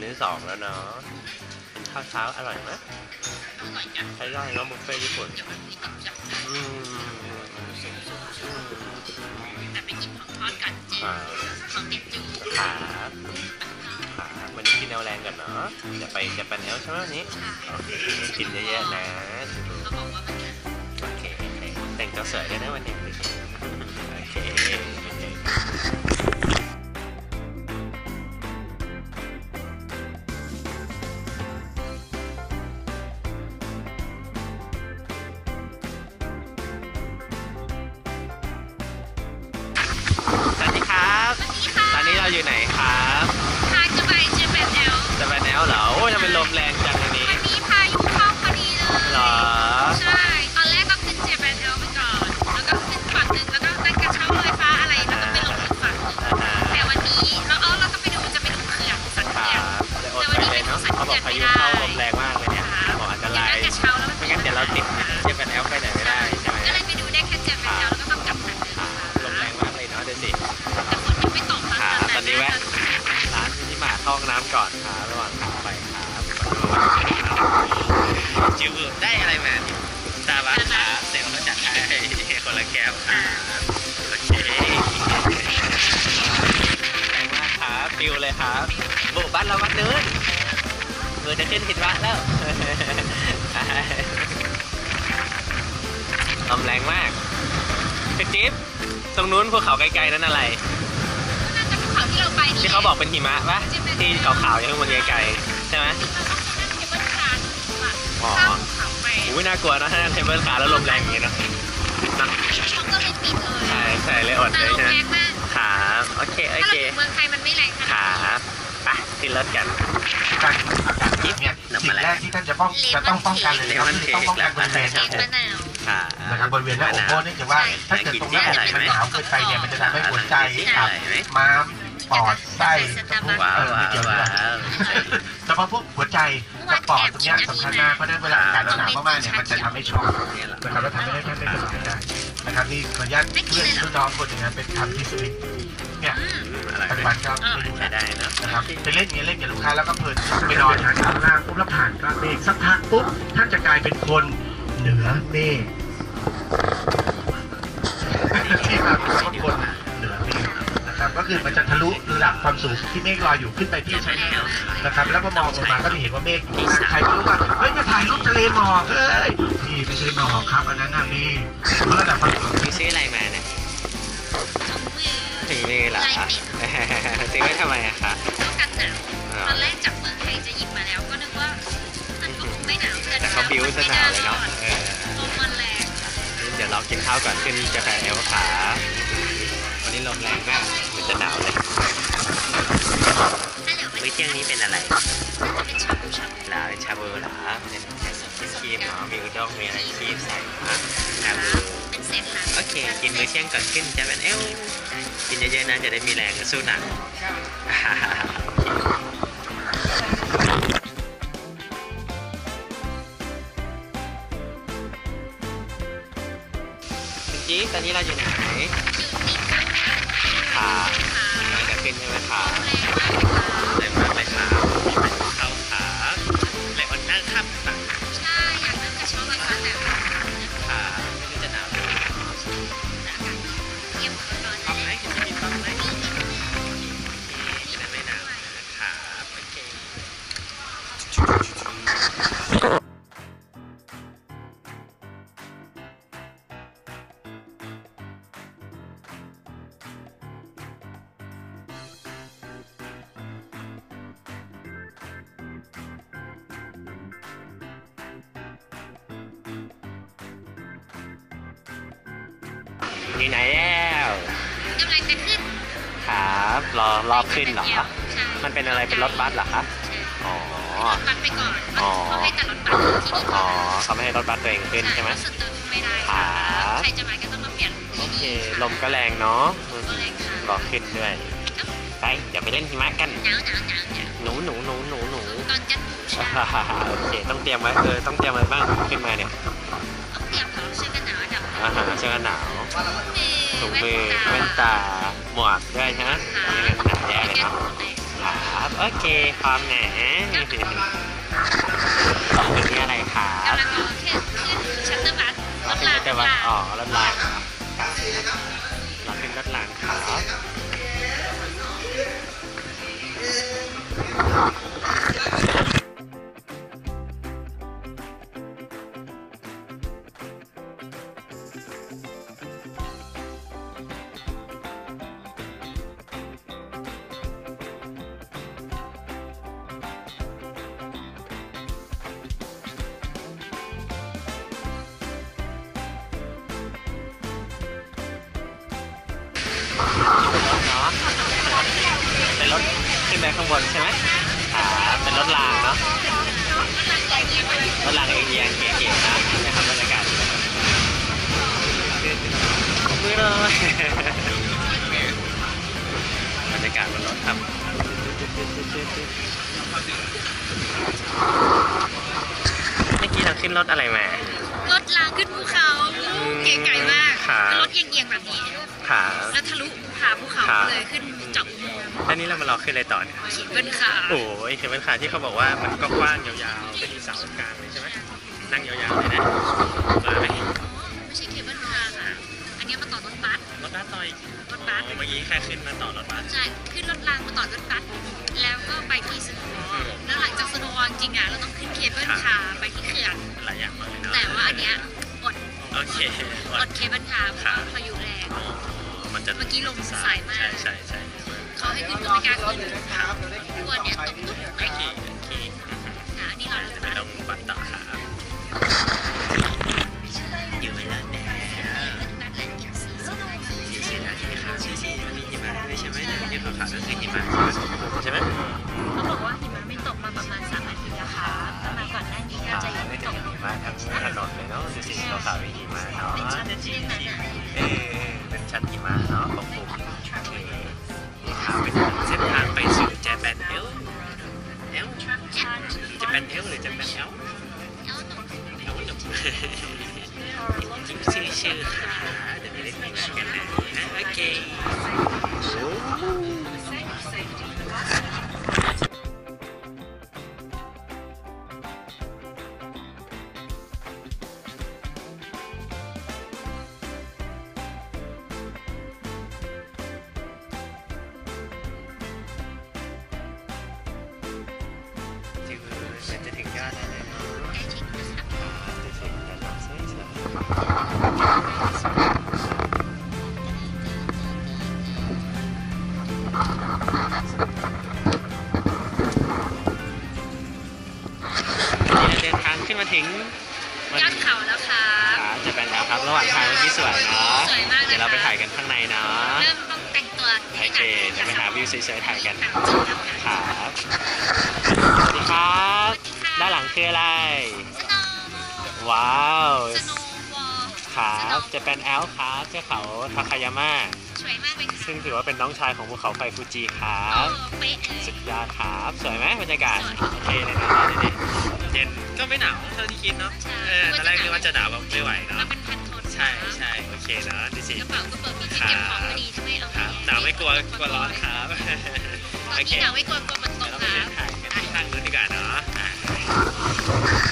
คนที่สองแล้วเนาะกินข้าวเช้าอร่อยไหมใช้ได้เนาะบุฟเฟ่ต์ญี่ปุ่นอืมแต่ไปกินของทอดกันจอ่าของเด็ดจูขาขาวันนี้กินแนวแรงกันเนาะจะไปจะไปแนวใช่ไหมวันนี้โอเคกินเยอะๆนะโอเคแต่งตัวสวยเลยนะวันนี้ อนนี้เราอยู่ไหนครับพาจะไปเจแปนแอลจะไปแนวเหรอ โอ้ยทำไมลมแรงจัง องน้ำก่อนครับระหว่างขาไปครับจิ๋วได้อะไรมาเนี่ยซาบะครับเดี๋ยวเขาจัดให้คนละแก้วครับโอเคแรงมากครับฟิวเลยครับโบกบ้านเราวัดเดินเออจะขึ้นผิดวัดแล้วลมแรงมากพี่จิ๊บตรงนู้นภูเขาไกลๆนั่นอะไร ไปนี่ที่เขาบอกเป็นหิมะปะที่ขาวๆอยู่ข้างบนไกลๆใช่ไหมอ๋อข้ามเขาไปอุ้ยน่ากลัวนะถ้านั่งเทเบิลคาร์แล้วลมแรงอย่างนี้เนอะนะเขาก็เลยปิดเลยใช่ใช่เลยอดแต่เลยลมใช่ไหมแรงมากขาโอเคโอถ้าเราเคอยู่เมืองไทยมันไม่แรงขนาดขานี้ไปขึ้นรถกันการอากาศเนี่ยสิ่งแรกที่ท่านจะป้องจะต้องป้องกันเลยนะครับคือต้องป้องกันบริเวณเค้กมะนาวขานะครับบริเวณหน้าอกเพราะเนื่องจากว่าถ้าเกิดตรงหน้าอกมันหนาวเกินไปเนี่ยมันจะทำให้หัวใจตับม้าม ปอดไส้กระเพาะว้าวว้าไม่วเกี่ยวด้ว้าวแต่พอพวกหัวใจกับปอดตรงนี้สำคัญมากเพราะนั้นเวลาอากาศหนาวมากๆเนี่ยมันจะทำให้ช็อกเนี่ยเหรอนะครับแล้วทำให้ท่านไม่สบายได้นะครับนี่ขออนุญาตเพื่อนรุ่นน้องคนหนึงนะเป็นทำที่สวิตเนี่ยอืมอะไรปัจจุบันก็ไม่รู้ใช้นะได้เนอะนะครับไปเล่นอย่างนี้เล่นกับลูกค้าแล้วก็เพลินไปนอนทางข้างล่างปุ๊บแล้วผ่านกลางเมฆสักพักปุ๊บท่านจะกลายเป็นคนเหนือเมฆที่มาเป็นคน ก็คือมันจะทะลุระดับความสูงที่เมฆลอยอยู่ขึ้นไปที่ชั้นห้านะครับ แล้วพอมองลงมาก็จะเห็นว่าเมฆอยู่ข้างใครไม่รู้ว่าเฮ้ยมาถ่ายรูปทะเลหมอกเฮ้ยนี่ไม่ใช่หมอกครับอันนั้นน่ะเมฆเพราะระดับความสูงมีซื้ออะไรมาเนี่ยถุงมือถึงมือเหรอคะซื้อไว้ทำไมอะคะป้องกันหนาวตอนแรกจากเมืองไทยจะหยิบมาแล้วก็นึกว่ามันก็คงไม่หนาวแต่เขาบิ้วซะหนาวเลยเนาะเออลมมันแรงเดี๋ยวเรากินข้าวก่อนขึ้นกาแฟเอลขาวันนี้ลมแรงมากมัน จะหนาวเลยถ้าเหลือไม่มื้อเที่ยงนี้เป็นอะไรเป็นชาบูชาบูหลาเป็นชาบูหลาเป็นครีมเนาะมีอุด้งมีอะไรครีมใส่มาชาบูเป็นเศษหางโอเค กินมื้อเที่ยงก่อนขึ้นจะเป็นเอลกินเยอะๆนะจะได้มีแรงสู้หนักคุณจี๊ดตอนนี้เราอยู่ไหน จ อยู่ไหนแล้วกำลังจะขึ้นครับรอรอบขึ้นเหรอ ใช่มันเป็นอะไรเป็นรถบัสเหรอคะอ๋อรถบัสไปก่อนอ๋อ เขาให้แต่รถบัสที่นี่อ๋อเขาไม่ให้รถบัสตัวเองขึ้นใช่ไหมสเตอร์ไม่ได้ครับใครจะมาก็ต้องมาเปลี่ยนโอเคลมก็แรงเนาะอืมก็เลยค่ะรอขึ้นด้วย ไปเดี๋ยวไปเล่นหิมะกัน หนาวหนาวหนาวหนาวหนูหนูหนูหนูหนู ตอนจะใช่โอเคต้องเตรียมไว้เออต้องเตรียมอะไรบ้างขึ้นมาเนี่ย อาหารเสื้อหนาวถุงมือแว่นตา หมวกด้วยใช่ไหมไม่งั้นหนาแย่เลยครับครับโอเคพร้อมแหนสองคนนี้อะไรครับกำลังรอขึ้นขึ้นชัตเตอร์บัสรเราถขึ้นรถงแต่ว่าลางอ๋อรถรางเราขึ้นรถรางครับ เนาะเป็นรถขึ้นไปข้างบนใช่ไหมครับเป็นรถรางเนาะรถรางเอียงๆเก๋ๆนะนะครับบรรยากาศมือเลยบรรยากาศบนรถครับเมื่อกี้เราขึ้นรถอะไรมารถรางขึ้นภูเขาเก๋ไก่มากครับเป็นรถเอียงๆแบบนี้ ขาแล้วทะลุผาภูเขาครับ เลยขึ้นเจาะอุโมงค์แล้วนี่เรามารอขึ้นอะไรต่อเนี่ยขี่เบิ้ลขาโอ้ยเคเบิลคาร์ที่เขาบอกว่ามันก็กว้างยาวๆเป็นเสากลางเลยใช่ไหมนั่งยาวๆเลยนะมาไหมไม่ใช่เคเบิลคาร์ค่ะ อันนี้มาต่อรถบัส รถบัสต่อยรถบัสอ๋อเมื่อกี้แค่ขึ้นมาต่อรถบัส ใช่ขึ้นรถรางมาต่อรถบัสแล้วก็ไปที่สโนว์วอลแล้วหลังจากสโนว์วอลจริงๆอะเราต้องขึ้นเคเบิลคาร์ไปที่เขื่อนหลายอย่างมากเลยเนาะแต่ว่าอันเนี้ยอดโอเค อดเคเบิลคาร์เพราะว่าพายุแรง อ๋อ มันจะเมื่อกี้ลมสายมาก ใช่ใช่ใช่เขาให้ขึ้นก็ไม่กล้าขึ้นตัวเนี้ยตกตุ๊บโอไปเคโอเคค่ะอันนี้เราจะไม่มาต้องบัตรต่อครับอยู่ไม่แล้วเนี่ยนัดเล่นอีกสี่สิบนาทีอยู่เชียร์นะที่เขาชื่อที่มีหิมะด้วยใช่ไหมที่เขาขาวๆก็คือหิมะใช่ไหมเขาบอกว่าหิมะไม่ตกมาประมาณสามอาทิตย์แล้วค่ะถ้ามาก่อนหน้านี้ก็จะยังไม่ไม่ถึตงกหิมะทั้งถนนเลยเนาะดูสิขาวๆมี ถึงวันยอดเขาแล้วค่ะขาจะเป็นแล้วครับระหว่างทางเมื่อกี้สวยเนาะสวยมากเลยเดี๋ยวเราไปค่ะถ่ายกันข้างในเนาะเริ่มต้องแต่งตัวโอเคเดี๋ยวไปหาวิวสวยๆถ่ายกันแต่งจริงแล้วค่ะครับสวัสดีครับด้านหลังคืออะไรสโนว์ว้าวสโนว์วอลครับจะเป็นแอลครับเจ้าเขาทาคายาม่าสวยมากเลยค่ะซึ่งถือว่าเป็นน้องชายของภูเขาไฟฟูจิครัโอ้บเป๊ะเลยสุดยอดครับ สวยไหมบรรยากาศสวยโอเคเลยนะดูดิเย็นก็ไม่หนาวเท่าที่คิดเนาะใช่เออตอนแรกนึกว่าจะหนาวแบบไม่ไหวแล้เนาะวเป็นแพนโทนใช่ใช่โอเคเนาะดูสิกระเป๋าก็เปิดมีที่เก็บของพอดีถ้าไม่เอาครับหนาวไม่กลัวกลัวร้อนครับตอนโอเคนี้หนาวไม่กลัวกลัวมันตเดี๋ยกวเราไปค่ะเดินถ่ายกันที่ทางนู้นดีกว่าเนาะ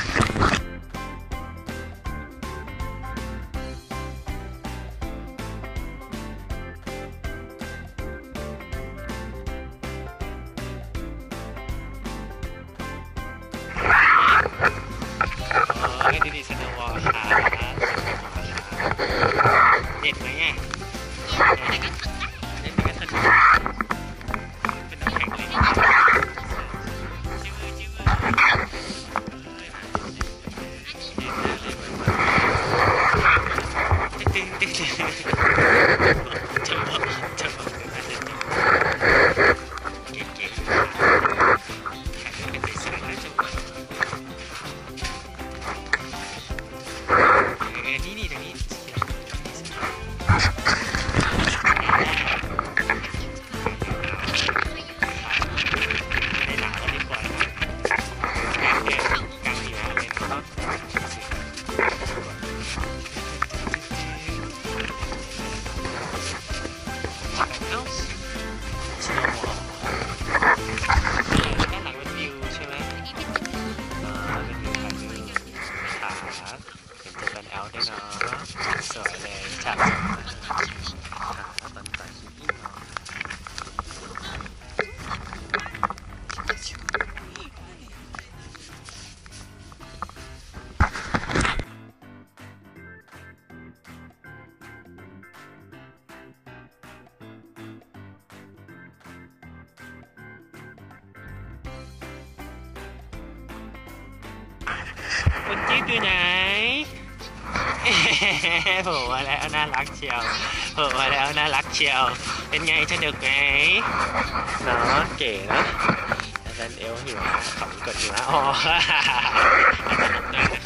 Talking on. So, yeah. โผล่มาแล้วน่ารักเชียวโผล่มาแล้วน่ารักเชียว เป็นไงสนุกไหมเนาะเก๋เนาะแต่แฟนเอลหิวขอบกดหิวนะอ๋ออาจจะลงได้นะคะ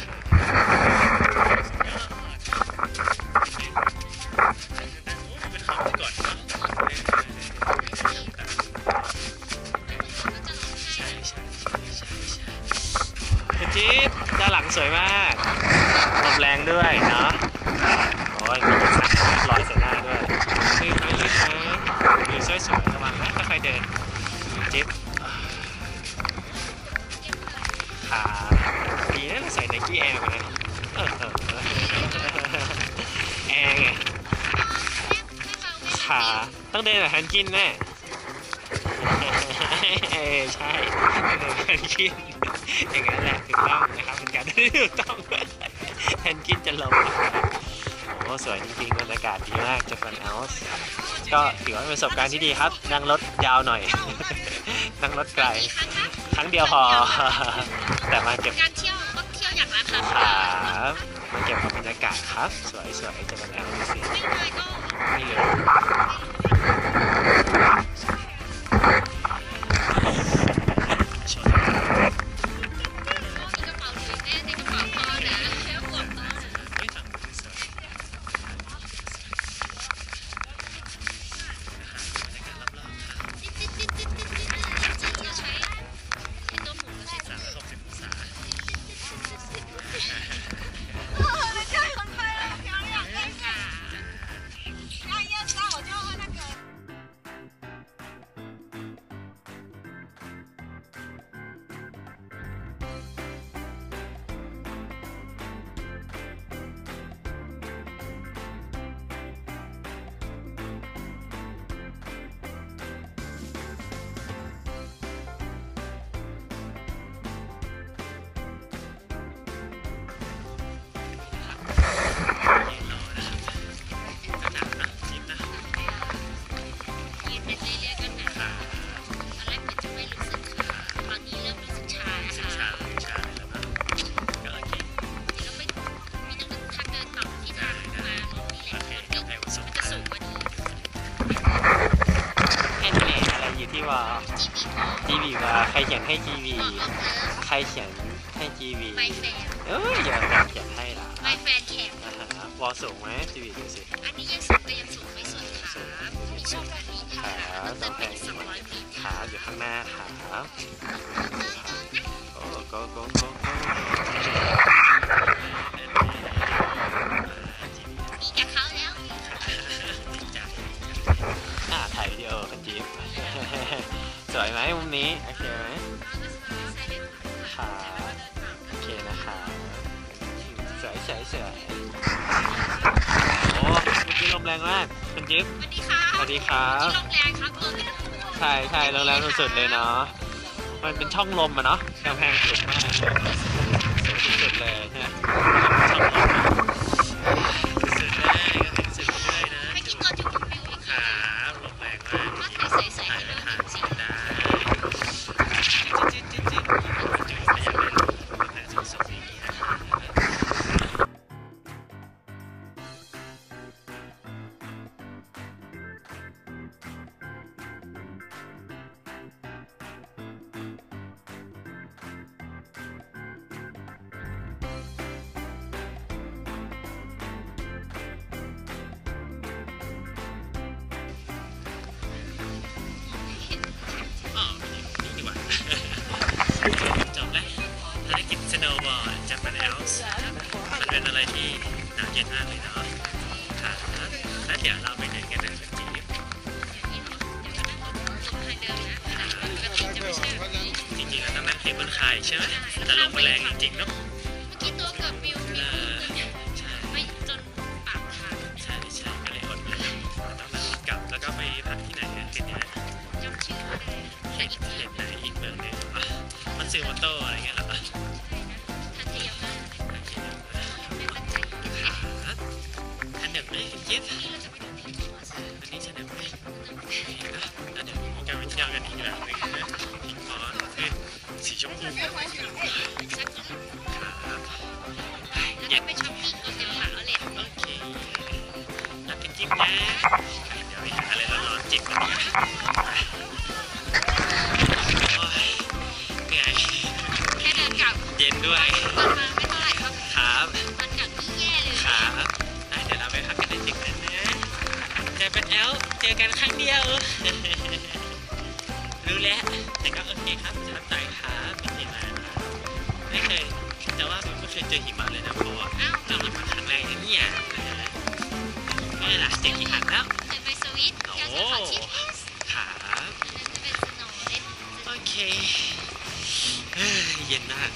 ต้องเดินแบบฮันกินแน่เออใช่เดินแพนกินอย่างนั้นแหละถูกต้องนะครับเป็นการที่ถูกต้องแพนกินจะลงโอ้สวยจริงๆบรรยากาศดีมากจากฟันเอลส์ก็ถือว่าเป็นประสบการณ์ที่ดีครับ นั่งรถยาวหน่อย นั่งรถไกล ครั้งเดียวพอ แต่มาเก็บการเที่ยวต้องเที่ยวอย่างราคาครับมาเก็บบรรยากาศครับ สวยๆจากฟันเอลส์สิไม่ได้ก็นี่เลย เขียนให้จีบีบอกว่าเธอใครเขียนให้จีบีไม่แฟนเอ้ยอย่าอย่าเขียนให้ล่ะไม่แฟนแขกอ่าฮะวอลสูงไหมจีบีดูสิอันนี้ยังสูงแต่ยังสูงไม่สุดค่ะมีช่วงแบบนี้ค่ะต้องเดินไปอีกสองร้อยเมตรขาอยู่ข้างหน้าขาโอ้โกโกโกโกมีกับเขาแล้วอ่าถ่ายวิดีโอกันจิ๊บสวยไหมมุมนี้โอ สวยสวยสวยโอ้เมื่อกี้ลมแรงมากคุณจิ๊บ สวัสดีค่ะสวัสดีครับ ที่โรงแรมครับเออไม่ต้องกลัวใช่ใช่ลมแรงสุดๆเลยเนาะ มันเป็นช่องลมอะเนาะกำแพงสูงมากสูงสุดๆเลยใช่ไหมช่องลม อร์ดจาแมนแลส์มันเป็นอะไรที่หนาวเย็นมากเลยเนาะค่ะแล้วเดี๋ยวเราไปไหนกันนะจีบจริงๆแล้วต้องนั่งเคเบิลคาร์ใช่ไหมแต่ลมมันแรงจริงๆเนาะเมื่อกี้ตัวเกือบปิวเอปิวอใช่ไม่จนปากขาดใช่ใช่ก็เลยอดเลยต้องนั่งรถกลับแล้วก็ไป อยาไปช้อปปิ้งกินน้ำหวานอาเลโอเคนัดกันจิ้นะ เดี๋ยวหาอะไรร้อนจิบกัยเหนื่อยแค่เดินกลับเย็นด้วย ตอนมาไม่เท่าไหร่ครับครัตอนกลับแย่เลยครัเดี๋ยวเราไปพักกันนจิกันนะเจอเป็นแอล เจอกันครั้งเดียว รู้แล้ว เคยเจอหิมะเลยนะเพราะว่าอ้าวเรามาครั้งแรกนะเนี่ยนะฮะนี่แหละเจ็ดกี่หันแล้วจะไปสวิตอยากจะขอชิปเอสครับอันนั้นจะเป็นสโนว์เล่นโอเคเฮ้ยเย็นมาก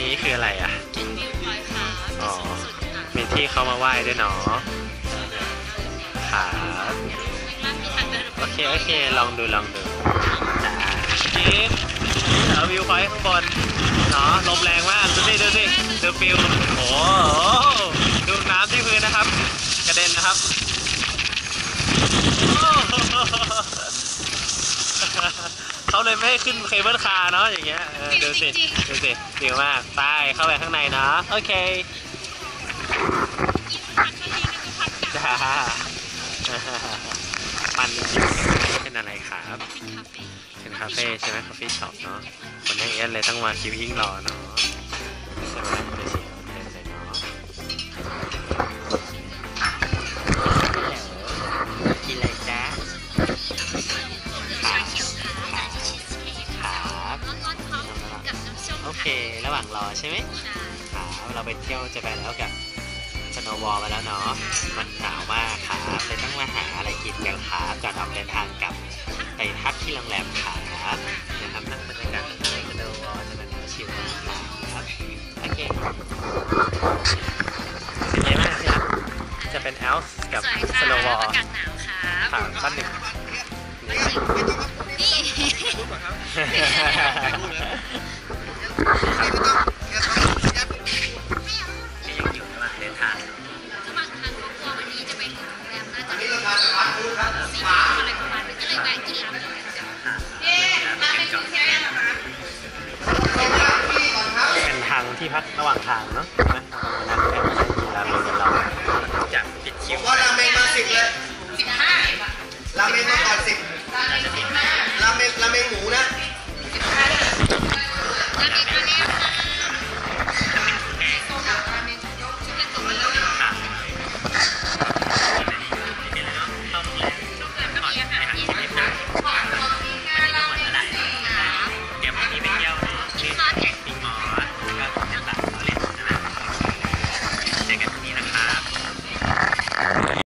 นี้คืออะไรอะ จุดวิวพอยต์ค่ะอ๋อสูงสุดค่ะมีที่เขามาไหว้ด้วยเนาะครับข้างล่างมีทางเดินโอเคโอเคลองดูลองดูจ้าจิ๊บเอาวิวพอยต์ข้างบนเนาะลมแรงมากดูสิดูสิดูฟิวโอ้โหดูน้ำที่พื้นนะครับ กระเด็นนะครับโอ้โห เขาเลยไม่ให้ขึ้นเคเบิลคาร์เนาะอย่างเงี้ยเออดูสิดูสิฟิวมากไปเข้าไปข้างในเนาะโอเคพันก็ดีนะคือพันกลับจ้ามันจริงๆเป็นอะไรครับเป็นคาเฟ่เป็นคาเฟ่ใช่ไหมคาเฟ่ช็อปเนาะคนยังเอสเลยต้องมาคิวยิ่งรอเนาะ หว่างรอใช่ไหมใช่ครับเราไปเที่ยวจะไปแล้วกับสโนว์บอลมาแล้วเนาะ มันหนาวมากครับเลยต้องมาหาอะไรกินกันครับก่อนออกเดินทางกลับไปพักที่โรงแรมครับนะครับนั่งบรรยากาศข้างในสโนว์บอลจะมันชิลมากครับโอเคเป็นไงบ้างครับจะเป็นแอลส์กับสวยสค่ะโนว์บอลอากาศหนาวค่ะค่ะบ้านหนึ่งนี่ก็ยังอยู่ระหว่างเดินทางระหว่างทางครอบครัววันนี้จะไปถึงโรงแรมน่าจะเป็นสี่ทุ่มอะไรประมาณนี้ก็เลยแวะกินร้านหนึ่งกันจ้ะ เอ๊ะร้านไม่มีแค่เป็นทางที่พักระหว่างทางเนาะ